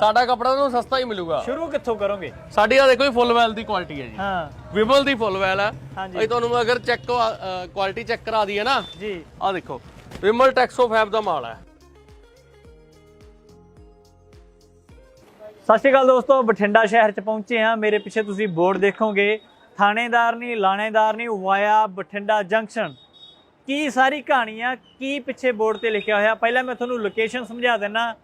ਸਾਡਾ ਕੱਪੜਾ ਤੁਹਾਨੂੰ ਸਸਤਾ ਹੀ ਮਿਲੂਗਾ। ਸ਼ੁਰੂ ਕਿੱਥੋਂ ਕਰੋਗੇ? ਸਾਡੀ ਆ ਦੇਖੋ ਜੀ ਫੁੱਲ ਵੈਲ ਦੀ ਕੁਆਲਿਟੀ ਹੈ ਜੀ। ਹਾਂ। ਵਿਮਲ ਦੀ ਫੁੱਲ ਵੈਲ ਹੈ। ਹਾਂਜੀ। ਅਸੀਂ ਤੁਹਾਨੂੰ ਅਗਰ ਚੈੱਕ ਕੁਆਲਿਟੀ ਚੈੱਕ ਕਰਾ ਦਈਏ ਨਾ ਜੀ। ਆ ਦੇਖੋ ਵਿਮਲ ਟੈਕਸੋ ਫੈਬ ਦਾ ਮਾਲ ਹੈ। ਸਤਿ ਸ਼੍ਰੀ ਅਕਾਲ ਦੋਸਤੋ ਬਠਿੰਡਾ ਸ਼ਹਿਰ ਚ ਪਹੁੰਚੇ ਆ ਮੇਰੇ ਪਿੱਛੇ ਤੁਸੀਂ ਬੋਰਡ ਦੇਖੋਗੇ। ਥਾਣੇਦਾਰ ਨਹੀਂ ਲਾਣੇਦਾਰ ਨਹੀਂ ਵਾਇਆ ਬਠਿੰਡਾ ਜੰਕਸ਼ਨ। ਕੀ ਸਾਰੀ ਕਹਾਣੀ ਆ? ਕੀ ਪਿੱਛੇ ਬੋਰਡ ਤੇ ਲਿਖਿਆ ਹੋਇਆ? ਪਹਿਲਾਂ ਮੈਂ ਤੁਹਾਨੂੰ ਲੋਕੇਸ਼ਨ ਸਮਝਾ ਦਿੰਨਾ।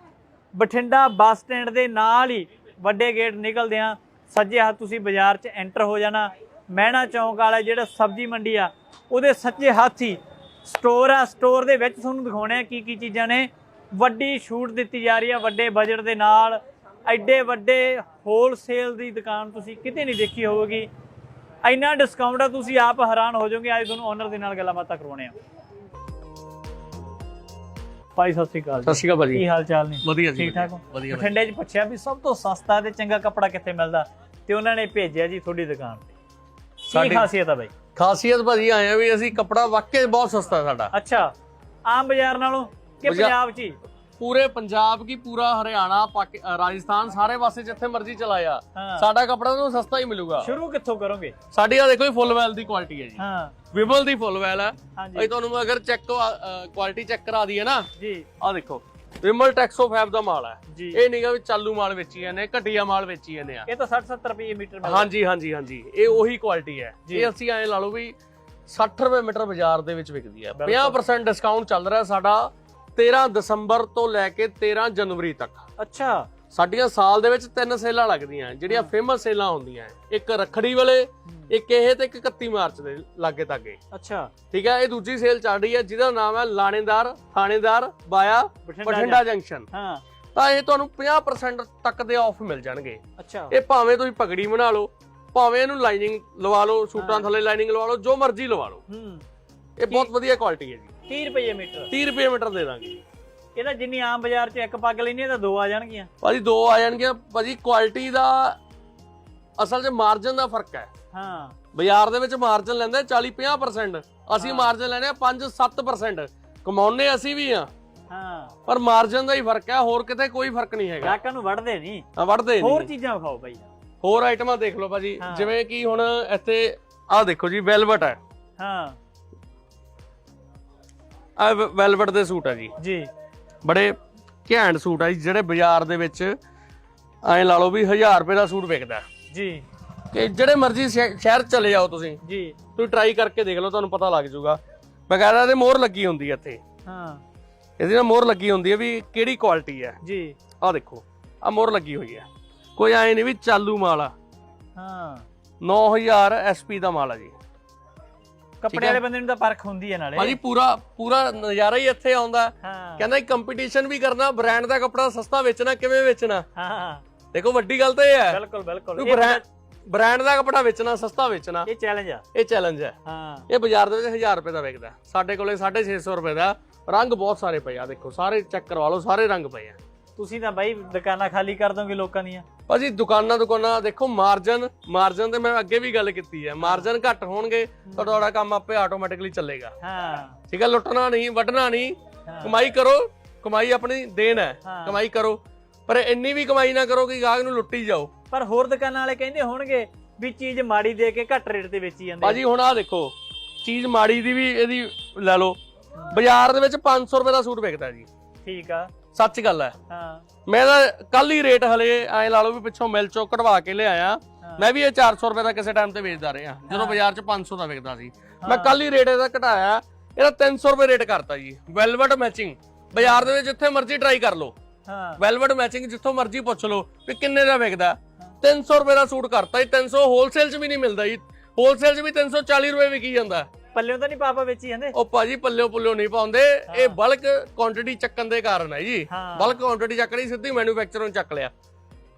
ਬਠਿੰਡਾ ਬੱਸ ਸਟੈਂਡ ਦੇ ਨਾਲ ਹੀ ਵੱਡੇ ਗੇਟ ਨਿਕਲਦੇ ਆ। ਸੱਜੇ ਹੱਥ ਤੁਸੀਂ ਬਾਜ਼ਾਰ 'ਚ ਐਂਟਰ ਹੋ ਜਾਣਾ। ਮਹਿਣਾ ਚੌਂਕ ਵਾਲਾ ਜਿਹੜਾ ਸਬਜ਼ੀ ਮੰਡੀ ਆ, ਉਹਦੇ ਸੱਜੇ ਹੱਥ ਹੀ ਸਟੋਰ ਆ। ਸਟੋਰ ਦੇ ਵਿੱਚ ਤੁਹਾਨੂੰ ਦਿਖਾਉਣੇ ਆ ਕੀ ਕੀ ਚੀਜ਼ਾਂ ਨੇ। ਵੱਡੀ ਛੂਟ ਦਿੱਤੀ ਜਾ ਰਹੀ ਆ, ਵੱਡੇ ਬਜਟ ਦੇ ਨਾਲ। ਐਡੇ ਵੱਡੇ ਹੋਲਸੇਲ ਦੀ ਦੁਕਾਨ ਤੁਸੀਂ ਕਿਤੇ ਨਹੀਂ ਦੇਖੀ ਹੋਵੇਗੀ। ਇੰਨਾ ਡਿਸਕਾਊਂਟ ਆ, ਤੁਸੀਂ ਆਪ ਹੈਰਾਨ ਹੋ ਜਾਓਗੇ। ਅੱਜ ਤੁਹਾਨੂੰ ਓਨਰ ਦੇ ਨਾਲ ਗੱਲਾਂ ਬਾਤਾਂ ਕਰਵਾਉਣੇ ਆ। ਭਾਈ ਸਤਿ ਸ਼੍ਰੀ ਅਕਾਲ ਜੀ। ਸਤਿ ਸ਼੍ਰੀ ਅਕਾਲ ਕੀ ਭਾਜੀ। ਹਾਲ ਚਾਲ ਨੇ? ਵਧੀਆ ਜੀ ਠੀਕ ਠਾਕ ਵਧੀਆ ਬਠਿੰਡੇ 'ਚ ਪੁੱਛਿਆ ਵੀ ਸਭ ਤੋਂ ਸਸਤਾ ਤੇ ਚੰਗਾ ਕੱਪੜਾ ਕਿੱਥੇ ਮਿਲਦਾ? ਤੇ ਉਹਨਾਂ ਨੇ ਭੇਜਿਆ ਜੀ ਤੁਹਾਡੀ ਦੁਕਾਨ ਤੇ। ਕੀ ਸਾਡੀ- ਖਾਸੀਅਤ ਆ ਬਾਈ? ਖਾਸੀਅਤ ਭਾਜੀ ਆਏ ਆ ਵੀ ਅਸੀਂ ਕੱਪੜਾ ਵਾਕਈ ਬਹੁਤ ਸਸਤਾ ਸਾਡਾ। ਅੱਛਾ ਆਮ ਬਾਜ਼ਾਰ ਨਾਲੋਂ ਕਿ ਪੰਜਾਬ 'ਚ ਹੀ? ਪੂਰੇ ਪੰਜਾਬ ਕੀ ਪੂਰਾ ਹਰਿਆਣਾ ਪਾਕਿ- ਅ, ਰਾਜਸਥਾਨ ਸਾਰੇ ਪਾਸੇ ਜਿੱਥੇ ਮਰਜ਼ੀ ਚਲਾਇਆ। ਹਾਂ। ਸਾਡਾ ਕੱਪੜਾ ਤੁਹਾਨੂੰ ਸਸਤਾ ਹੀ ਮਿਲੂਗਾ। ਸ਼ੁਰੂ ਕਿੱਥੋਂ ਕਰੋਗੇ? ਸਾਡੀ ਆ ਦੇਖੋ ਫੁੱਲ ਵੈਲ ਦੀ ਕੁਆਲਿਟੀ ਹੈ ਜੀ। ਹਾਂ। ਵਿਮਲ ਦੀ ਫੁੱਲ ਵੈਲ ਹੈ। ਹਾਂਜੀ। ਅਸੀਂ ਤੁਹਾਨੂੰ ਅਗਰ ਚੈੱਕ ਕੁਆਲਿਟੀ ਚੈੱਕ ਕਰਾ ਦਈਏ ਨਾ ਜੀ। ਆ ਦੇਖੋ ਵਿਮਲ ਟੈਕਸੋ ਫੈਬ ਦਾ ਮਾਲ ਹੈ। ਜੀ। ਇਹ ਨਹੀਂਗਾ ਵੀ ਚਾਲੂ ਮਾਲ ਵੇਚੀ ਜਾਂਦੇ ਘਟੀਆ ਮਾਲ ਵੇਚੀ ਜਾਂਦੇ ਆ। ਇਹ ਤਾਂ 60 70 ਰੁਪਏ ਮੀਟਰ ਮਿਲਦਾ। ਹਾਂਜੀ ਹਾਂਜੀ ਹਾਂਜੀ। ਇਹ ਉਹੀ ਕੁਆਲਿਟੀ ਹੈ। ਜੀ। ਇਹ ਅਸੀਂ ਐਂ ਲਾ ਲਓ ਵੀ 60 ਰੁਪਏ ਮੀਟਰ ਬਾਜ਼ਾਰ ਦੇ ਵਿੱਚ ਵਿਕਦੀ ਹੈ। ਬਿਲਕੁਲ। 50% ਡਿਸਕਾਊਂਟ ਚੱਲ ਰਿਹਾ ਸਾਡਾ। 13 ਦਸੰਬਰ ਤੋਂ ਲੈ ਕੇ 13 ਜਨਵਰੀ ਤੱਕ। ਅੱਛਾ। ਸਾਡੀਆਂ ਸਾਲ ਦੇ ਵਿੱਚ ਤਿੰਨ ਸੇਲਾਂ ਲੱਗਦੀਆਂ ਜਿਹੜੀਆਂ ਫੇਮਸ ਸੇਲਾਂ ਹੁੰਦੀਆਂ। ਇੱਕ ਰੱਖੜੀ ਵੇਲੇ ਇੱਕ ਇਹ ਤੇ ਇੱਕ 31 ਮਾਰਚ ਦੇ ਲਾਗੇ ਤਾਗੇ। ਅੱਛਾ। ਠੀਕ ਹੈ ਇਹ ਦੂਜੀ ਸੇਲ ਚੱਲ ਰਹੀ ਹੈ ਜਿਹਦਾ ਨਾਮ ਹੈ ਲਾਣੇਦਾਰ ਥਾਣੇਦਾਰ ਬਾਇਆ ਬਠਿੰਡਾ ਜੰਕਸ਼ਨ। ਹਾਂ। ਤਾਂ ਇਹ ਤੁਹਾਨੂੰ 50% ਤੱਕ ਦੇ ਆਫ ਮਿਲ ਜਾਣਗੇ। ਅੱਛਾ। ਇਹ ਭਾਵੇਂ ਤੁਸੀਂ ਪਗੜੀ ਬਣਾ ਲਓ ਭਾਵੇਂ ਇਹਨੂੰ ਲਾਈਨਿੰਗ ਲਵਾ ਲਓ ਸੂਟਾਂ ਥੱਲੇ ਲਾਈਨਿੰਗ ਲਵਾ ਲਓ ਜੋ ਮਰਜ਼ੀ ਲਵਾ ਲਓ। ਹੂੰ। ਇਹ ਬਹੁਤ ਵਧੀਆ ਕੁਆਲਿਟੀ ਹੈ ਜੀ। 30 ਰੁਪਏ ਮੀਟਰ। 30 ਰੁਪਏ ਮੀਟਰ ਦੇ ਦਾਂਗੇ ਇਹਦਾ ਜਿੰਨੀ ਆਮ ਬਾਜ਼ਾਰ 'ਚ ਇੱਕ ਪੱਗ ਲੈਣੀ ਤਾਂ ਦੋ ਆ ਜਾਣਗੀਆਂ। ਭਾਜੀ ਦੋ ਆ ਜਾਣਗੀਆਂ। ਭਾਜੀ ਕੁਆਲਿਟੀ ਦਾ ਅਸਲ 'ਚ ਮਾਰਜਨ ਦਾ ਫ਼ਰਕ ਹੈ। ਹਾਂ। ਬਾਜ਼ਾਰ ਦੇ ਵਿੱਚ ਮਾਰਜਨ ਲੈਂਦੇ 40 50% ਅਸੀਂ ਮਾਰਜਨ ਲੈਨੇ ਆ 5 7% ਕਮਾਉਨੇ ਅਸੀਂ ਵੀ ਆ ਹਾਂ। ਪਰ ਮਾਰਜਨ ਦਾ ਹੀ ਫ਼ਰਕ ਹੈ ਹੋਰ ਕਿਤੇ ਕੋਈ ਫ਼ਰਕ ਨਹੀਂ ਹੈਗਾ। ਗਾਹਕਾਂ ਨੂੰ ਵੜਦੇ ਨਹੀਂ। ਆ ਵੜਦੇ ਹੋਰ ਨਹੀਂ ਚੀਜ਼ਾਂ ਵਿਖਾਓ ਬਾਈ। ਹੋਰ ਆਈਟਮਾਂ ਦੇਖ ਲਓ ਭਾਜੀ। ਹਾਂ। ਜਿਵੇਂ ਕਿ ਹੁਣ ਇੱਥੇ ਆਹ ਦੇਖੋ ਜੀ ਵੈਲਵਟ ਹੈ। ਹਾਂ। ਆ ਵੈਲਵਟ ਦੇ ਸੂਟ ਹੈ ਜੀ। ਜੀ। ਬੜੇ ਘੈਂਟ ਸੂਟ ਆ ਜੀ ਜਿਹੜੇ ਬਾਜ਼ਾਰ ਦੇ ਵਿੱਚ ਐਂ ਲਾ ਲਓ ਵੀ 1000 ਰੁਪਏ ਦਾ ਸੂਟ ਵਿਕਦਾ। ਜੀ। ਕਿ ਜਿਹੜੇ ਮਰਜ਼ੀ ਸ਼ਹਿ- ਸ਼ਹਿਰ ਚਲੇ ਜਾਓ ਤੁਸੀਂ ਜੀ। ਤੁਸੀਂ ਟਰਾਈ ਕਰਕੇ ਦੇਖ ਲਓ ਤੁਹਾਨੂੰ ਪਤਾ ਲੱਗ ਜਾਊਗਾ। ਬਕਾਇਦਾ ਇਹਦੇ ਮੋਹਰ ਲੱਗੀ ਹੁੰਦੀ ਹੈ ਇੱਥੇ। ਹਾਂ। ਇਹਦੀ ਨਾ ਮੋਹਰ ਲੱਗੀ ਹੁੰਦੀ ਹੈ ਵੀ ਕਿਹੜੀ ਕੁਆਲਿਟੀ ਹੈ ਜੀ। ਆਹ ਦੇਖੋ ਆਹ ਮੋਹਰ ਲੱਗੀ ਹੋਈ ਹੈ ਕੋਈ ਐਂ ਨਹੀਂ ਵੀ ਚਾਲੂ ਮਾਲ ਆ। ਹਾਂ। 9000 ਐਸਪੀ ਦਾ ਮਾਲ ਆ ਜੀ। ਕੱਪੜੇ ਵਾਲੇ ਬੰਦੇ ਨੂੰ ਤਾਂ ਪਰਖ ਹੁੰਦੀ ਹੈ ਨਾਲੇ। ਭਾਜੀ ਪੂਰਾ ਪੂਰਾ ਨਜ਼ਾਰਾ ਹੀ ਇੱਥੇ ਆਉਂਦਾ। ਹਾਂ। ਕਹਿੰਦਾ ਕੰਪੀਟੀਸ਼ਨ ਵੀ ਕਰਨਾ ਬ੍ਰਾਂਡ ਦਾ ਕੱਪੜਾ ਸਸਤਾ ਵੇਚਣਾ ਕਿਵੇਂ ਵੇਚਣਾ? ਹਾਂ। ਦੇਖੋ ਵੱਡੀ ਗੱਲ ਤਾਂ ਇਹ ਹੈ। ਬਿਲਕੁਲ ਬਿਲਕੁਲ। ਬ੍ਰਾਂਡ ਦਾ ਕੱਪੜਾ ਵੇਚਣਾ ਸਸਤਾ ਵੇਚਣਾ। ਇਹ ਚੈਲੰਜ ਆ। ਇਹ ਚੈਲੰਜ ਹੈ। ਹਾਂ। ਇਹ ਬਾਜ਼ਾਰ ਦੇ ਵਿੱਚ 1000 ਰੁਪਏ ਦਾ ਵਿਕਦਾ। ਸਾਡੇ ਕੋਲੇ 650 ਰੁਪਏ ਦਾ ਰੰਗ ਬਹੁਤ ਸਾਰੇ ਪਏ ਆ ਦੇਖੋ ਸਾਰੇ ਚੈੱਕ ਕਰਵਾ ਲਓ ਸਾਰੇ ਰੰਗ ਪਏ ਆ। ਤੁਸੀਂ ਤਾਂ ਬਾਈ ਦੁਕਾਨਾਂ ਖਾਲੀ ਕਰ ਦੋਗੇ ਲੋਕਾਂ ਦੀਆਂ। ਭਾਜੀ ਦੁਕਾਨਾਂ ਦੁਕਾਨਾਂ ਦੇਖੋ ਮਾਰਜਨ ਮਾਰਜਨ ਤੇ ਮੈਂ ਅੱਗੇ ਵੀ ਗੱਲ ਕੀਤੀ ਹੈ। ਮਾਰਜਨ ਘੱਟ ਹੋਣਗੇ ਤਾਂ ਤੁਹਾਡਾ ਕੰਮ ਆਪੇ ਆਟੋਮੈਟਿਕਲੀ ਚੱਲੇਗਾ। ਹਾਂ। ਠੀਕ ਹੈ ਲੁੱਟਣਾ ਨਹੀਂ ਵੱਢਣਾ ਨਹੀਂ। ਕਮਾਈ ਕਰੋ ਕਮਾਈ ਆਪਣੀ ਦੇਣ ਹੈ। ਕਮਾਈ ਕਰੋ। ਪਰ ਇੰਨੀ ਵੀ ਕਮਾਈ ਨਾ ਕਰੋ ਕਿ ਗਾਹਕ ਨੂੰ ਲੁੱਟੀ ਜਾਓ। ਪਰ ਹੋਰ ਦੁਕਾਨਾਂ ਵਾਲੇ ਕਹਿੰਦੇ ਹੋਣਗੇ ਵੀ ਚੀਜ਼ ਮਾੜੀ ਦੇ ਕੇ ਘੱਟ ਰੇਟ ਤੇ ਵੇਚੀ ਜਾਂਦੇ ਆ। ਭਾਜੀ ਹੁਣ ਆਹ ਦੇਖੋ ਚੀਜ਼ ਮਾੜੀ ਦੀ ਵੀ ਇਹਦੀ ਲੈ ਲਓ। ਬਾਜ਼ਾਰ ਦੇ ਵਿੱਚ 500 ਰੁਪਏ ਦਾ ਸੂਟ ਵਿਕਦਾ ਜੀ। ਠੀਕ ਆ। ਸੱਚ ਗੱਲ ਹੈ। ਹਾਂ। ਮੈਂ ਤਾਂ ਕੱਲ ਹੀ ਰੇਟ ਹਲੇ ਐ ਲਾ ਲਓ ਵੀ ਪਿੱਛੋਂ ਮਿਲ ਚੋਂ ਕਢਵਾ ਕੇ ਲਿਆਇਆ। ਮੈਂ ਵੀ ਇਹ 400 ਰੁਪਏ ਦਾ ਕਿਸੇ ਟਾਈਮ ਤੇ ਵੇਚਦਾ ਰਿਹਾ। ਜਦੋਂ ਬਾਜ਼ਾਰ 'ਚ 500 ਦਾ ਵਿਕਦਾ ਸੀ। ਮੈਂ ਕੱਲ ਹੀ ਰੇਟ ਇਹਦਾ ਘਟਾਇਆ। ਇਹਦਾ 300 ਰੁਪਏ ਰੇਟ ਕਰਤਾ ਜੀ। ਵੈਲਵਟ ਮੈਚਿੰਗ ਬਾਜ਼ਾਰ ਦੇ ਵਿੱਚ ਜਿੱਥੇ ਮਰਜ਼ੀ ਟਰਾਈ ਕਰ ਲਓ। ਹਾਂ। ਵੈਲਵਟ ਮੈਚਿੰਗ ਜਿੱਥੋਂ ਮਰਜ਼ੀ ਪੁੱਛ ਲਓ ਵੀ ਕਿੰਨੇ ਦਾ ਵਿਕਦਾ। 300 ਰੁਪਏ ਦਾ ਸੂਟ ਕਰਤਾ ਜੀ। 300 ਹੋਲਸੇਲ 'ਚ ਵੀ ਨਹੀਂ ਮਿਲਦਾ ਜੀ। ਹੋਲਸੇਲ 'ਚ ਵੀ 340 ਰੁਪਏ ਵਿਕੀ ਜਾਂਦਾ। ਪੱਲਿਓਂ ਤਾਂ ਨਹੀਂ ਪਾਪਾ ਵੇਚੀ ਜਾਂਦੇ? ਉਹ ਭਾਜੀ ਪੱਲਿਓ ਪੁੱਲਿਓ ਨਹੀਂ ਪਾਉਂਦੇ। ਇਹ ਬਲਕ ਕੁਆਂਟੀਟੀ ਚੱਕਣ ਦੇ ਕਾਰਨ ਹੈ ਜੀ। ਹਾਂ। ਬਲਕ ਕੁਆਂਟੀਟੀ ਚੱਕਣੀ ਸਿੱਧੀ ਮੈਨੂਫੈਕਚਰੋਂ ਚੱਕ ਲਿਆ।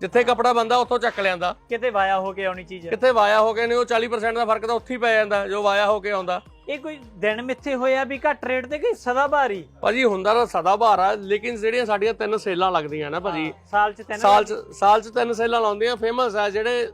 ਜਿੱਥੇ ਕਪੜਾ ਬੰਦਾ ਉੱਥੋਂ ਚੱਕ ਲਿਆਂਦਾ। ਕਿਤੇ ਵਾਇਆ ਹੋ ਕੇ ਆਉਣੀ ਚੀਜ਼। ਕਿੱਥੇ ਵਾਇਆ ਹੋ ਗਏ ਨੇ ਉਹ 40% ਦਾ ਫ਼ਰਕ ਤਾਂ ਉੱਥੇ ਹੀ ਪੈ ਜਾਂਦਾ ਜੋ ਵਾਇਆ ਹੋ ਕੇ ਆਉਂਦਾ। ਇਹ ਕੋਈ ਦਿਨ ਮਿੱਥੇ ਹੋਇਆ ਵੀ ਘੱਟ ਰੇਟ ਤੇ ਕਿ ਸਦਾ ਭਾਰੀ? ਭਾਜੀ ਹੁੰਦਾ ਤਾਂ ਸਦਾ ਬਹਾਰ ਆ ਲੇਕਿਨ ਜਿਹੜੀਆਂ ਸਾਡੀਆਂ ਤਿੰਨ ਸੇਲਾਂ ਲੱਗਦੀਆਂ ਨਾ ਭਾਜੀ ਸਾਲ ਚ ਤਿੰਨ ਸਾਲ ਚ ਸਾਲ ਚ ਤਿੰਨ ਸੇਲਾਂ ਲਾਉਂਦੀਆਂ ਫੇਮਸ ਆ ਜਿਹੜੇ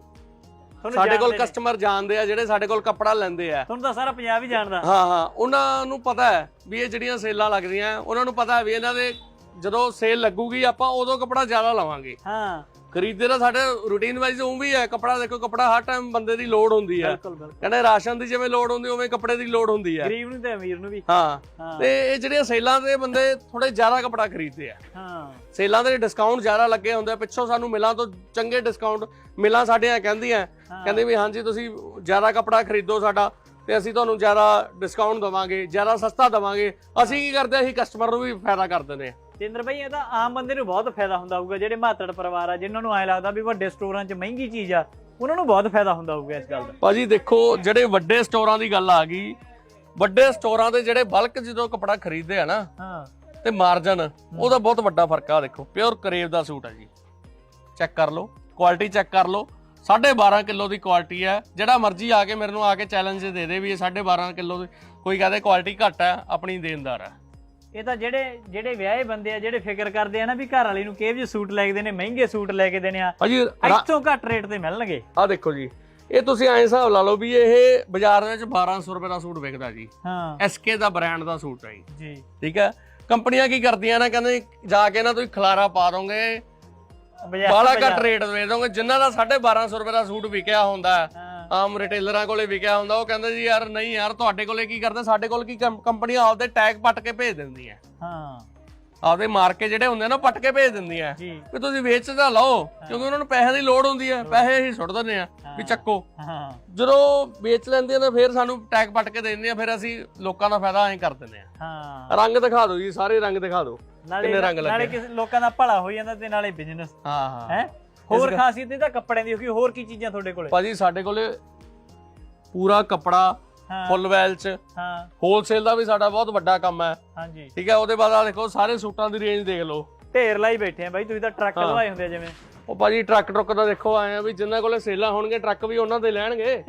ਸਾਡੇ ਕੋਲ। ਕਸਟਮਰ ਜਾਣਦੇ ਆ ਜਿਹੜੇ ਸਾਡੇ ਕੋਲ ਕੱਪੜਾ ਲੈਂਦੇ ਆ। ਤੁਹਾਨੂੰ ਤਾਂ ਸਾਰਾ ਪੰਜਾਬ ਹੀ ਜਾਣਦਾ। ਹਾਂ ਹਾਂ ਉਹਨਾਂ ਨੂੰ ਪਤਾ ਹੈ ਵੀ ਇਹ ਜਿਹੜੀਆਂ ਸੇਲਾਂ ਲੱਗਦੀਆਂ ਉਹਨਾਂ ਨੂੰ ਪਤਾ ਹੈ ਵੀ ਇਹਨਾਂ ਦੇ ਜਦੋਂ ਸੇਲ ਲੱਗੂਗੀ ਆਪਾਂ ਉਦੋਂ ਕੱਪੜਾ ਜ਼ਿਆਦਾ ਲਵਾਂਗੇ। ਹਾਂ। ਖਰੀਦੇ ਦਾ ਸਾਡੇ ਰੂਟੀਨ ਵਾਈਜ਼ ਉਹ ਵੀ ਹੈ ਕੱਪੜਾ ਦੇਖੋ ਕੱਪੜਾ ਹਰ ਟਾਈਮ ਬੰਦੇ ਦੀ ਲੋੜ ਹੁੰਦੀ ਹੈ। ਕਹਿੰਦੇ ਰਾਸ਼ਨ ਦੀ ਜਿਵੇਂ ਲੋੜ ਹੁੰਦੀ ਉਵੇਂ ਕੱਪੜੇ ਦੀ ਲੋੜ ਹੁੰਦੀ ਹੈ। ਗਰੀਬ ਨੂੰ ਤੇ ਅਮੀਰ ਨੂੰ ਵੀ। ਹਾਂ। ਤੇ ਇਹ ਜਿਹੜੀਆਂ ਸੇਲਾਂ ਦੇ ਬੰਦੇ ਥੋੜੇ ਜ਼ਿਆਦਾ ਕੱਪੜਾ ਖਰੀਦਦੇ ਆ। ਹਾਂ। ਸੇਲਾਂ ਦੇ ਡਿਸਕਾਊਂਟ ਜ਼ਿਆਦਾ ਲੱਗੇ ਹੁੰਦੇ ਪਿੱਛੋਂ ਸਾਨੂੰ ਮਿਲਾਂ ਤੋਂ ਚੰਗੇ ਡਿਸਕਾਊਂਟ ਮਿਲਾਂ ਸਾਡੀਆਂ ਕਹਿੰਦੀਆਂ। ਕਹਿੰਦੇ ਵੀ ਹਾਂਜੀ ਤੁਸੀਂ ਜ਼ਿਆਦਾ ਕੱਪੜਾ ਖਰੀਦੋ ਸਾਡਾ ਤੇ ਅਸੀਂ ਤੁਹਾਨੂੰ ਜ਼ਿਆਦਾ ਡਿਸਕਾਊਂਟ ਦਵਾਂਗੇ ਜ਼ਿਆਦਾ ਸਸਤਾ ਦਵਾਂਗੇ। ਅਸੀਂ ਕੀ ਕਰਦੇ ਆ ਅਸੀਂ ਕਸਟਮਰ ਨੂੰ ਵੀ ਫਾਇਦਾ ਕਰ ਦਿੰਦੇ ਆ ਜਿੰਦਰ ਭਾਈ ਇਹਦਾ ਆਮ ਬੰਦੇ ਨੂੰ ਬਹੁਤ ਫਾਇਦਾ ਹੁੰਦਾ ਹੋਊਗਾ ਜਿਹੜੇ ਮਾਤੜ ਪਰਿਵਾਰ ਆ ਜਿਨ੍ਹਾਂ ਨੂੰ ਐ ਲੱਗਦਾ ਵੀ ਵੱਡੇ ਸਟੋਰਾਂ 'ਚ ਮਹਿੰਗੀ ਚੀਜ਼ ਆ ਉਹਨਾਂ ਨੂੰ ਬਹੁਤ ਫਾਇਦਾ ਹੁੰਦਾ ਹੋਊਗਾ ਇਸ ਗੱਲ ਦਾ। ਭਾਜੀ ਦੇਖੋ ਜਿਹੜੇ ਵੱਡੇ ਸਟੋਰਾਂ ਦੀ ਗੱਲ ਆ ਗਈ ਵੱਡੇ ਸਟੋਰਾਂ ਦੇ ਜਿਹੜੇ ਬਲਕ ਜਦੋਂ ਕੱਪੜਾ ਖਰੀਦਦੇ ਆ ਨਾ ਹਾਂ। ਤੇ ਮਾਰਜਨ ਉਹਦਾ ਬਹੁਤ ਵੱਡਾ ਫ਼ਰਕ ਆ ਦੇਖੋ ਪਿਓਰ ਕਰੇਵ ਦਾ ਸੂਟ ਹੈ ਜੀ। ਚੈੱਕ ਕਰ ਲਓ ਕੁਆਲਿਟੀ ਚੈੱਕ ਕਰ ਲਓ 12.5 ਕਿਲੋ ਦੀ ਕੁਆਲਿਟੀ ਹੈ। ਜਿਹੜਾ ਮਰਜ਼ੀ ਆ ਕੇ ਮੇਰੇ ਨੂੰ ਆ ਕੇ ਚੈਲੰਜ ਦੇ ਦੇ ਵੀ ਇਹ 12.5 ਕਿਲੋ ਦੀ। ਕੋਈ ਕਹਦੇ ਕੁਆਲਿਟੀ ਘੱਟ ਹੈ ਆਪਣੀ ਦੇਣਦਾਰ ਹੈ। ਇਹ ਤਾਂ ਜਿਹੜੇ ਜਿਹੜੇ ਵਿਆਹੇ ਬੰਦੇ ਆ ਜਿਹੜੇ ਫਿਕਰ ਕਰਦੇ ਆ ਨਾ ਵੀ ਘਰ ਵਾਲੀ ਨੂੰ ਕਿਹੋ ਜਿਹੇ ਸੂਟ ਲੈ ਕੇ ਦੇਣੇ ਮਹਿੰਗੇ ਸੂਟ ਲੈ ਕੇ ਦੇਣੇ ਆ ਭਾਜੀ ਇੱਥੋਂ ਘੱਟ ਰੇਟ ਤੇ ਮਿਲਣਗੇ। ਆ ਦੇਖੋ ਜੀ ਇਹ ਤੁਸੀਂ ਐਂ ਹਿਸਾਬ ਲਾ ਲਓ ਵੀ ਇਹ ਬਾਜ਼ਾਰ ਦੇ ਵਿੱਚ 1200 ਰੁਪਏ ਦਾ ਸੂਟ ਵਿਕਦਾ ਜੀ। ਹਾਂ। ਐਸਕੇ ਦਾ ਬ੍ਰਾਂਡ ਦਾ ਸੂਟ ਹੈ ਜੀ। ਜੀ। ਠੀਕ ਹੈ? ਕੰਪਨੀਆਂ ਕੀ ਕਰਦੀਆਂ ਨੇ ਕਹਿੰਦੇ ਜਾ ਕੇ ਨਾ ਤੁਸੀਂ ਖਲਾਰਾ ਪਾ ਦੋਗੇ ਬਾਜ਼ਾਰ- ਬਾਲਾ ਘੱਟ ਰੇਟ ਦੇ ਦੋਗੇ ਜਿਨ੍ਹਾਂ ਦਾ 1250 ਰੁਪਏ ਦਾ ਸੂਟ ਵਿਕਿਆ ਹੁੰਦਾ ਹੈ, ਹਾਂ। ਆਮ ਰਿਟੇਲਰਾਂ ਕੋਲੇ ਵਿਕਿਆ ਹੁੰਦਾ ਉਹ ਕਹਿੰਦੇ ਜੀ ਯਾਰ ਨਹੀਂ ਯਾਰ ਤੁਹਾਡੇ ਕੋਲੇ ਕੀ ਕਰਦੇ? ਸਾਡੇ ਕੋਲ ਕੀ ਕੰਪ- ਕੰਪਨੀਆਂ ਆਪਦੇ ਟੈਗ ਪੱਟ ਕੇ ਭੇਜ ਦਿੰਦੀਆਂ। ਹਾਂ। ਆਪਦੇ ਮਾਰਕੇ ਜਿਹੜੇ ਹੁੰਦੇ ਨਾ ਪੱਟ ਕੇ ਭੇਜ ਦਿੰਦੀਆਂ। ਜੀ। ਵੀ ਤੁਸੀਂ ਵੇਚ ਤਾਂ ਲਓ ਕਿਉਂਕਿ ਉਹਨਾਂ ਨੂੰ ਪੈਸੇ ਦੀ ਲੋੜ ਹੁੰਦੀ ਹੈ ਪੈਸੇ ਅਸੀਂ ਸੁੱਟ ਦਿੰਦੇ ਆ ਵੀ ਚੱਕੋ। ਹਾਂ। ਜਦੋਂ ਵੇਚ ਲੈਂਦੇ ਆ ਤਾਂ ਫਿਰ ਸਾਨੂੰ ਟੈਗ ਪੱਟ ਕੇ ਦੇ ਦਿੰਦੇ ਆ ਫਿਰ ਅਸੀਂ ਲੋਕਾਂ ਦਾ ਫਾਇਦਾ ਐਂ ਕਰ ਦਿੰਦੇ ਆ। ਹਾਂ। ਰੰਗ ਦਿਖਾ ਦਿਓ ਜੀ ਸਾਰੇ ਰੰਗ ਦਿਖਾ ਦਿਓ ਨਾਲੇ ਨਾਲੇ? ਕਿਸੇ ਲੋਕਾਂ ਦਾ ਭਲਾ ਹੋ ਜਾਂਦਾ ਤੇ ਨਾਲੇ ਬਿਜ਼ਨਸ ਹਾਂ ਹਾਂ। ਹੈ? ਹੋਰ ਖਾਸੀਅਤ ਇਹਦਾ ਕੱਪੜਿਆਂ ਦੀ ਹੋ ਗਈ ਹੋਰ ਕੀ ਚੀਜ਼ਾਂ ਤੁਹਾਡੇ ਕੋਲੇ? ਭਾਜੀ ਸਾਡੇ ਕੋਲੇ ਪੂਰਾ ਕੱਪੜਾ ਹਾਂ ਫੁੱਲ ਵੈਲ ਚ। ਹਾਂ। ਹੋਲਸੇਲ ਦਾ ਵੀ ਸਾਡਾ ਬਹੁਤ ਵੱਡਾ ਕੰਮ ਹੈ। ਹਾਂਜੀ। ਠੀਕ ਹੈ ਉਹਦੇ ਬਾਅਦ ਆ ਦੇਖੋ ਸਾਰੇ ਸੂਟਾਂ ਦੀ ਰੇਂਜ ਦੇਖ ਲਓ। ਢੇਰ ਲਾਈ ਬੈਠੇ ਆ ਬਾਈ ਤੁਸੀਂ ਤਾਂ ਟਰੱਕ। ਲਵਾਏ ਹੁੰਦੇ ਜਿਵੇਂ। ਉਹ ਭਾਜੀ ਟਰੱਕ ਟਰੁੱਕ ਦਾ ਦੇਖੋ ਆਏ ਆ ਵੀ ਜਿੰਨਾਂ ਕੋਲੇ ਸੇਲਾਂ ਹੋਣਗੇ ਟਰੱਕ ਵੀ ਉਹਨਾਂ ਦੇ ਲੈਣਗੇ।